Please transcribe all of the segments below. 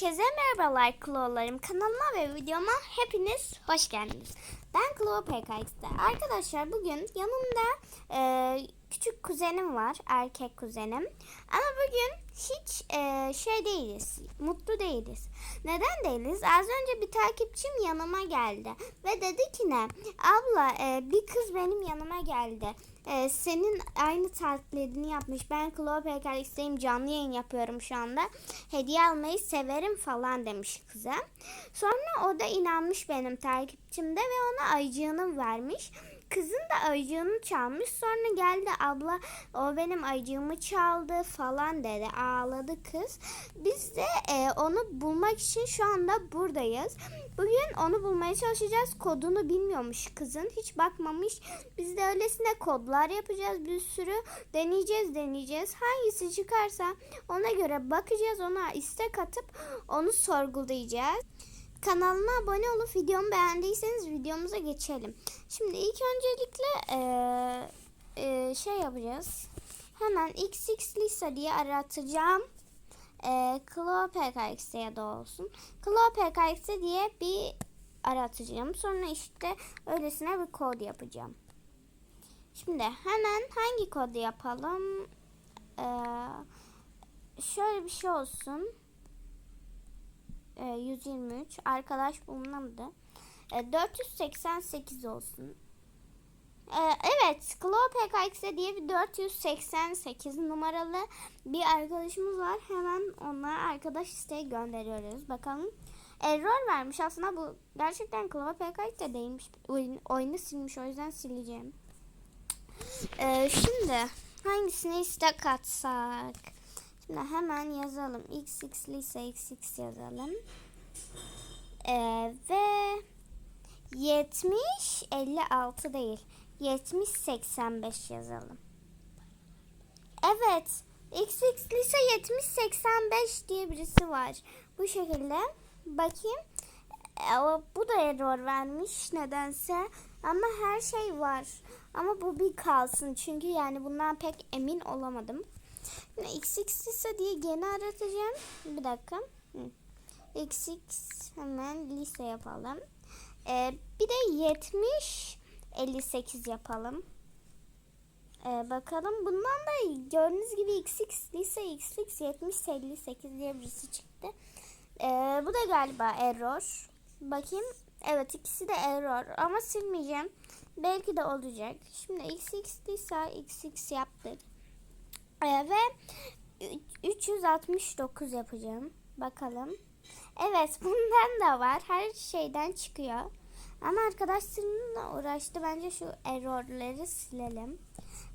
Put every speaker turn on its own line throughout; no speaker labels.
Herkese merhabalar Klo'larım. Kanalıma ve videoma hepiniz hoş geldiniz. Ben Klo PKX'de. Arkadaşlar bugün yanımda e, küçük kuzenim var. Erkek kuzenim. Ama bugün hiç e, şey değiliz. Mutlu değiliz. Neden değiliz? Az önce bir takipçim yanıma geldi. Ve dedi ki ne? Abla e, bir kız benim yanıma geldi. E, senin aynı taklidini yapmış. Ben Klo PKX'deyim. Canlı yayın yapıyorum şu anda. Hediye almayı severim falan demiş kıza. Sonra o da inanmış benim takipçimde ve ona ayıcığını vermiş. Kızın da ayıcığını çalmış. Sonra geldi abla o benim ayıcığımı çaldı falan dedi. Ağladı kız. Biz de e, onu bulmak için şu anda buradayız. Bugün onu bulmaya çalışacağız. Kodunu bilmiyormuş kızın. Hiç bakmamış. Biz de öylesine kodlar yapacağız. Bir sürü deneyeceğiz deneyeceğiz. Hangisi çıkarsa ona göre bakacağız. Ona istek atıp onu sorgulayacağız. Kanalıma abone olup videomu beğendiyseniz videomuza geçelim. Şimdi ilk öncelikle eee, eee, şey yapacağız. Hemen XX Lisa diye aratacağım. Eee Klo PKX'e ya da olsun. Klo PKX'e diye bir aratacağım. Sonra işte öylesine bir kod yapacağım. Şimdi hemen hangi kodu yapalım? Eee, şöyle bir şey olsun. E, 123 arkadaş bulunamadı. E, 488 olsun. E, evet, Klo PKX'e diye bir 488 numaralı bir arkadaşımız var. Hemen ona arkadaş isteği gönderiyoruz. Bakalım. Error vermiş. Aslında bu gerçekten Klo PKX'e değilmiş. Oyun, oyunu silmiş. O yüzden sileceğim. E, şimdi hangisine istek atsak? Şimdi hemen yazalım. XX lise XX yazalım. Ee, ve 70 56 değil. 70 85 yazalım. Evet. XX lise 70 85 diye birisi var. Bu şekilde. Bakayım. Ee, bu da error vermiş nedense. Ama her şey var. Ama bu bir kalsın. Çünkü yani bundan pek emin olamadım. XX lise diye gene aratacağım. Bir dakika. XX hemen lise yapalım. Ee, bir de 70 58 yapalım. Ee, bakalım bundan da gördüğünüz gibi XX lise XX 70 58 diye birisi çıktı. Ee, bu da galiba error. Bakayım. Evet ikisi de error ama silmeyeceğim. Belki de olacak. Şimdi XX lise XX yaptık. Ve 369 yapacağım. Bakalım. Evet bundan da var. Her şeyden çıkıyor. Ama arkadaşlarımla uğraştı. Bence şu errorları silelim.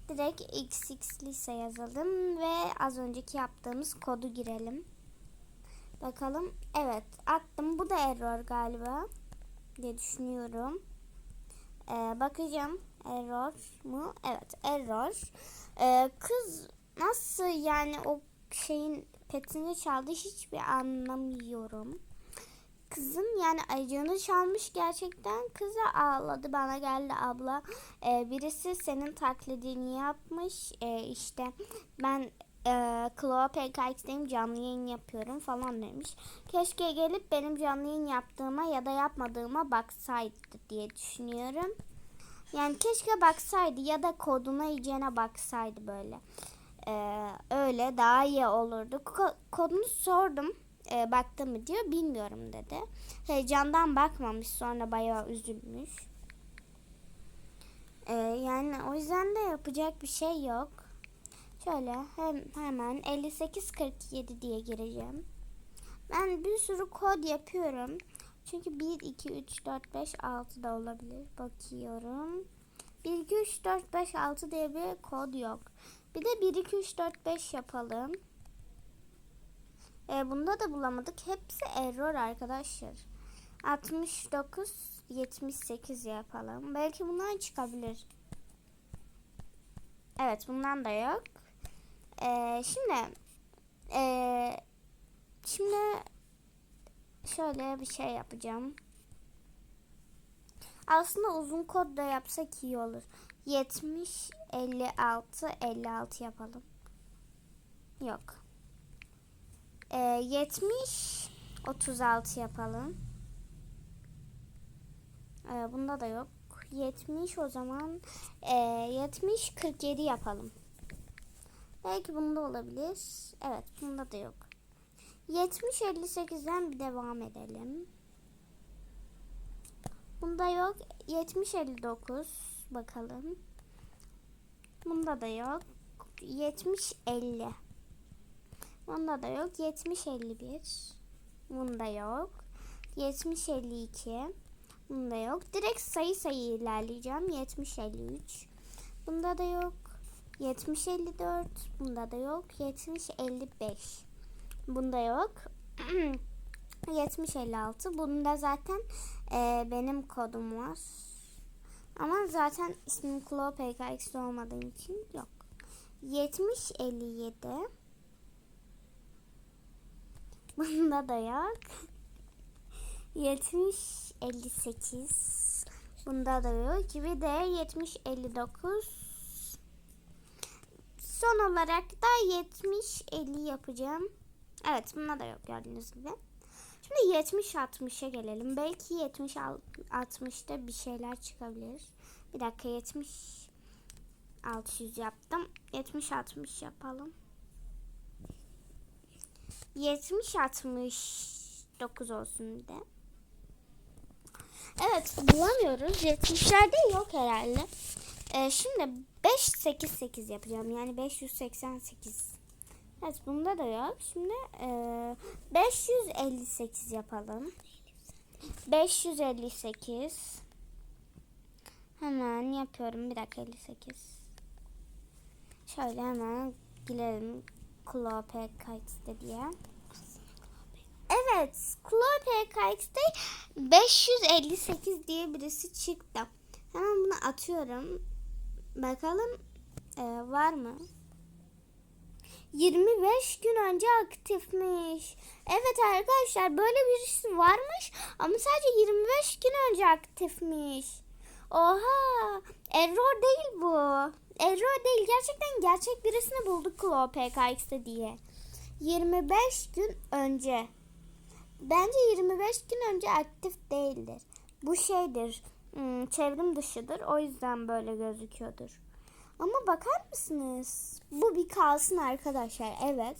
Direkt XX lise yazalım ve az önceki yaptığımız kodu girelim. Bakalım. Evet attım. Bu da error galiba diye düşünüyorum. Ee, bakacağım. Error mu? Evet error. Ee, kız nasıl yani o şeyin petini çaldı hiçbir anlamıyorum. Kızın yani ayıcığını çalmış gerçekten. Kıza ağladı bana geldi abla. Ee, birisi senin taklidini yapmış. Ee, işte ben e, Klo PKX'deyim canlı yayın yapıyorum falan demiş. Keşke gelip benim canlı yayın yaptığıma ya da yapmadığıma baksaydı diye düşünüyorum. Yani keşke baksaydı ya da koduna iyicene baksaydı böyle. Ee, öyle daha iyi olurdu. Ko- kodunu sordum. Ee, baktı mı diyor. Bilmiyorum dedi. Heyecandan bakmamış. Sonra bayağı üzülmüş. Ee, yani o yüzden de yapacak bir şey yok. Şöyle hem, hemen 5847 diye gireceğim. Ben bir sürü kod yapıyorum. Çünkü 1, 2, 3, 4, 5, 6 da olabilir. Bakıyorum. 1, 2, 3, 4, 5, 6 diye bir kod yok. Bir de 1, 2, 3, 4, 5 yapalım. E, bunda da bulamadık. Hepsi error arkadaşlar. 69, 78 yapalım. Belki bundan çıkabilir. Evet bundan da yok. E, şimdi e, şimdi şöyle bir şey yapacağım. Aslında uzun kod da yapsak iyi olur. 70 56 56 yapalım. Yok. Ee, 70 36 yapalım. Ee, bunda da yok. 70 o zaman ee, 70 47 yapalım. Belki bunda olabilir. Evet bunda da yok. 70 58'den bir devam edelim. Bunda yok. 70 59 bakalım. Bunda da yok. 70 50. Bunda da yok. 70 51. Bunda yok. 70 52. Bunda yok. Direkt sayı sayı ilerleyeceğim. 70 53. Bunda da yok. 70 54. Bunda da yok. 70 55. Bunda yok. 70 56. Bunda zaten e, benim kodum var. Ama zaten ismim Chloe PKX olmadığı için yok. 70 57. Bunda da yok. 70 58. Bunda da yok. Gibi de 70 59. Son olarak da 70 50 yapacağım. Evet bunda da yok gördüğünüz gibi. Şimdi 70 60'a gelelim. Belki 70 60'ta bir şeyler çıkabilir. Bir dakika 70 600 yaptım. 70 60 yapalım. 70 69 olsun de. Evet bulamıyoruz. 70'lerde yok herhalde. Ee, şimdi 588 yapacağım. Yani 588. Evet bunda da yok. Şimdi e, 558 yapalım. 558. Hemen yapıyorum. Bir dakika 58. Şöyle hemen girelim. Klope Kites'te diye. Evet. Klope Kites'te 558 diye birisi çıktı. Hemen bunu atıyorum. Bakalım e, var mı? 25 gün önce aktifmiş. Evet arkadaşlar böyle birisi varmış ama sadece 25 gün önce aktifmiş. Oha! Error değil bu. Error değil. Gerçekten gerçek birisini bulduk Klo PKX'de diye. 25 gün önce. Bence 25 gün önce aktif değildir. Bu şeydir. Hmm, çevrim dışıdır. O yüzden böyle gözüküyordur. Ama bakar mısınız? Bu bir kalsın arkadaşlar. Evet.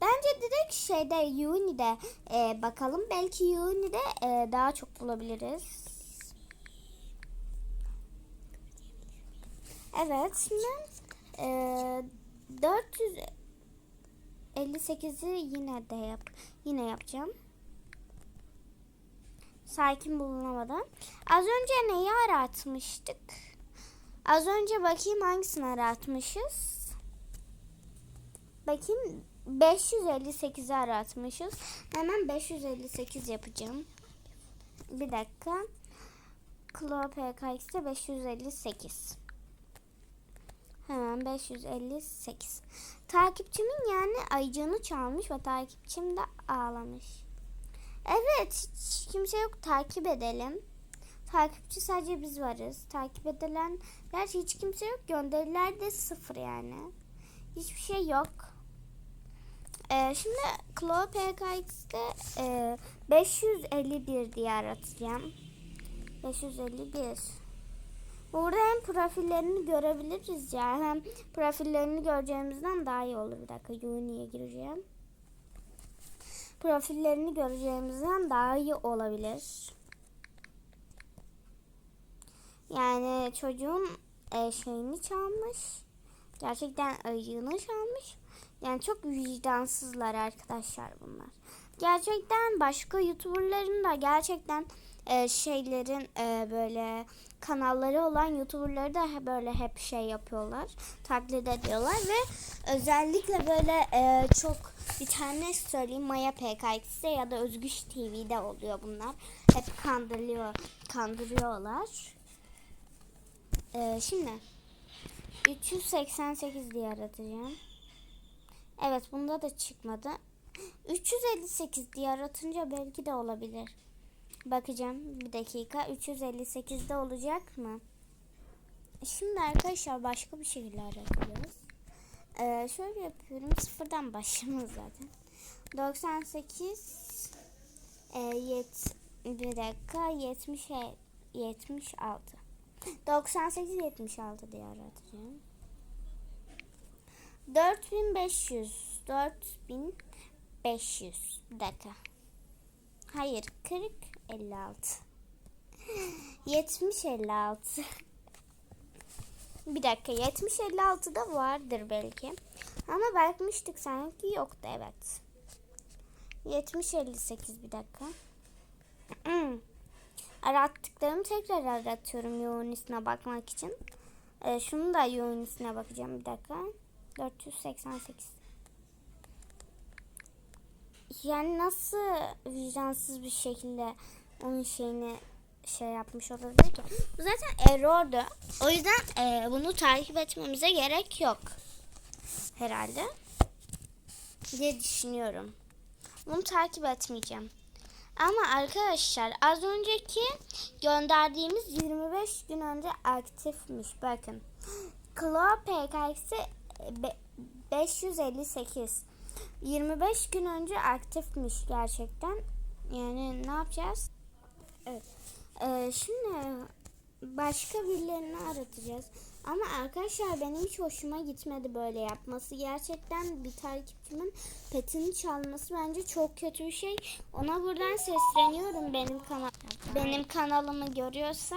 Bence direkt şeyde Uni'de e, bakalım. Belki Uni'de e, daha çok bulabiliriz. Evet şimdi e, 458'i yine de yap yine yapacağım. Sakin bulunamadan. Az önce neyi aratmıştık? Az önce bakayım hangisini aratmışız. Bakayım 558'i aratmışız. Hemen 558 yapacağım. Bir dakika. Klo PKX'de 558. Hemen 558. Takipçimin yani ayıcığını çalmış ve takipçim de ağlamış. Evet hiç kimse yok takip edelim. Takipçi sadece biz varız. Takip edilen gerçi hiç kimse yok. Gönderiler de sıfır yani. Hiçbir şey yok. Ee, şimdi Claw PKX'de e, 551 diye aratacağım. 551. Burada hem profillerini görebiliriz ya. Hem profillerini göreceğimizden daha iyi olur. Bir dakika Uni'ye gireceğim. Profillerini göreceğimizden daha iyi olabilir. Yani çocuğun e, şeyini çalmış. Gerçekten ayığını çalmış. Yani çok vicdansızlar arkadaşlar bunlar. Gerçekten başka YouTuber'ların da gerçekten e, şeylerin e, böyle kanalları olan YouTuber'ları da böyle hep şey yapıyorlar. Taklit ediyorlar ve özellikle böyle e, çok bir tane söyleyeyim Maya PKX'de ya da Özgüç TV'de oluyor bunlar. Hep kandırılıyor, kandırıyorlar. Ee, şimdi 388 diye aratacağım. Evet bunda da çıkmadı. 358 diye aratınca belki de olabilir. Bakacağım bir dakika. 358'de olacak mı? Şimdi arkadaşlar başka bir şekilde aratıyoruz. Ee, şöyle yapıyorum. Sıfırdan başlamaz zaten. 98 e, yet, bir dakika 70 e- 76 98 76 diye aratacağım. 4500 4500 bir dakika. Hayır 40 56 70 56 Bir dakika 70 56 da vardır belki. Ama bakmıştık sanki yoktu evet. 70 58 bir dakika. Arattıklarımı tekrar aratıyorum yoğun ismine bakmak için. Ee, şunu da yoğun ismine bakacağım bir dakika. 488. Yani nasıl vicdansız bir şekilde onun şeyini şey yapmış olabilir ki? Bu zaten error'du. O yüzden e, bunu takip etmemize gerek yok. Herhalde. Diye düşünüyorum. Bunu takip etmeyeceğim. Ama arkadaşlar az önceki gönderdiğimiz 25 gün önce aktifmiş. Bakın. Claw PKX'i be- 558. 25 gün önce aktifmiş gerçekten. Yani ne yapacağız? Evet. Ee, şimdi başka birilerini aratacağız. Ama arkadaşlar benim hiç hoşuma gitmedi böyle yapması. Gerçekten bir takipçimin petini çalması bence çok kötü bir şey. Ona buradan sesleniyorum benim kanal benim kanalımı görüyorsa.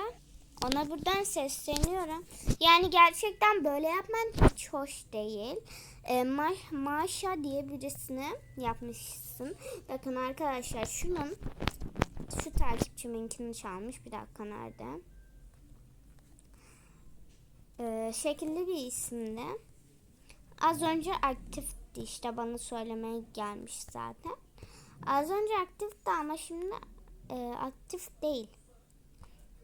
Ona buradan sesleniyorum. Yani gerçekten böyle yapman hiç hoş değil. Ee, Ma Maşa diye birisini yapmışsın. Bakın arkadaşlar şunun şu takipçiminkini çalmış. Bir dakika nerede? Ee, şekilli bir isimdi. Az önce aktifti işte bana söylemeye gelmiş zaten. Az önce aktifti ama şimdi e, aktif değil.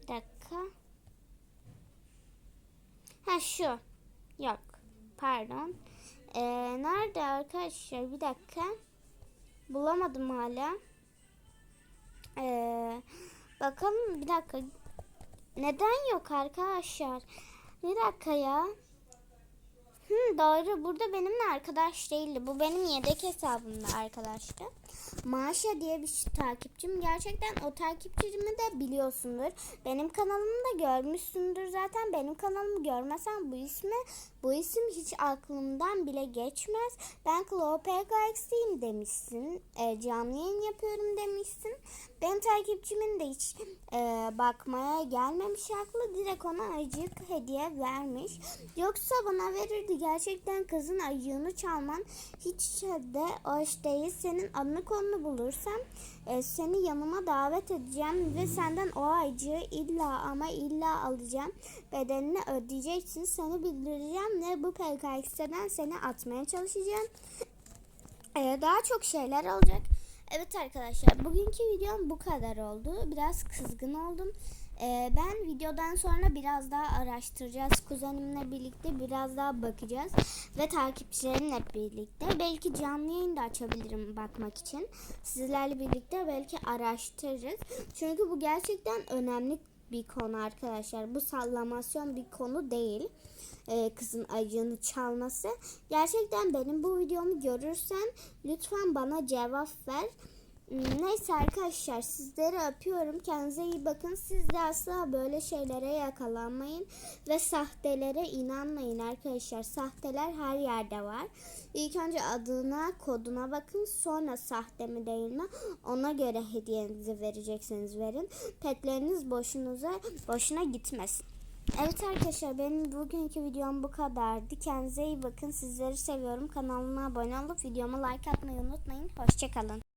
Bir dakika. Ha şu. Yok. Pardon. Ee, nerede arkadaşlar? Bir dakika. Bulamadım hala. Ee, bakalım bir dakika. Neden yok arkadaşlar? Bir dakika ya. Hı, doğru. Burada benimle arkadaş değildi. Bu benim yedek hesabımda arkadaştı. Maşa diye bir takipçim. Gerçekten o takipçimi de biliyorsundur. Benim kanalımı da görmüşsündür zaten. Benim kanalımı görmesen bu ismi bu isim hiç aklımdan bile geçmez. Ben KloPKX'iyim demişsin. E, canlı yayın yapıyorum demişsin. Benim takipçimin de hiç e, bakmaya gelmemiş aklı. Direkt ona ayıcık hediye vermiş. Yoksa bana verirdi. Gerçekten kızın ayığını çalman hiç de hoş değil. Senin adını konunu bulursam e, seni yanıma davet edeceğim ve senden o ayıcığı illa ama illa alacağım. Bedelini ödeyeceksin. Seni bildireceğim ve bu PKX'den seni atmaya çalışacağım. E, daha çok şeyler olacak. Evet arkadaşlar bugünkü videom bu kadar oldu. Biraz kızgın oldum. Ee, ben videodan sonra biraz daha araştıracağız. Kuzenimle birlikte biraz daha bakacağız. Ve takipçilerimle birlikte. Belki canlı yayın da açabilirim bakmak için. Sizlerle birlikte belki araştırırız. Çünkü bu gerçekten önemli bir konu arkadaşlar. Bu sallamasyon bir konu değil. Ee, kızın ayığını çalması. Gerçekten benim bu videomu görürsen lütfen bana cevap ver. Neyse arkadaşlar sizleri öpüyorum. Kendinize iyi bakın. Siz de asla böyle şeylere yakalanmayın. Ve sahtelere inanmayın arkadaşlar. Sahteler her yerde var. İlk önce adına, koduna bakın. Sonra sahte mi değil mi? Ona göre hediyenizi verecekseniz verin. Petleriniz boşunuza, boşuna gitmesin. Evet arkadaşlar benim bugünkü videom bu kadardı. Kendinize iyi bakın. Sizleri seviyorum. Kanalıma abone olup videoma like atmayı unutmayın. Hoşçakalın.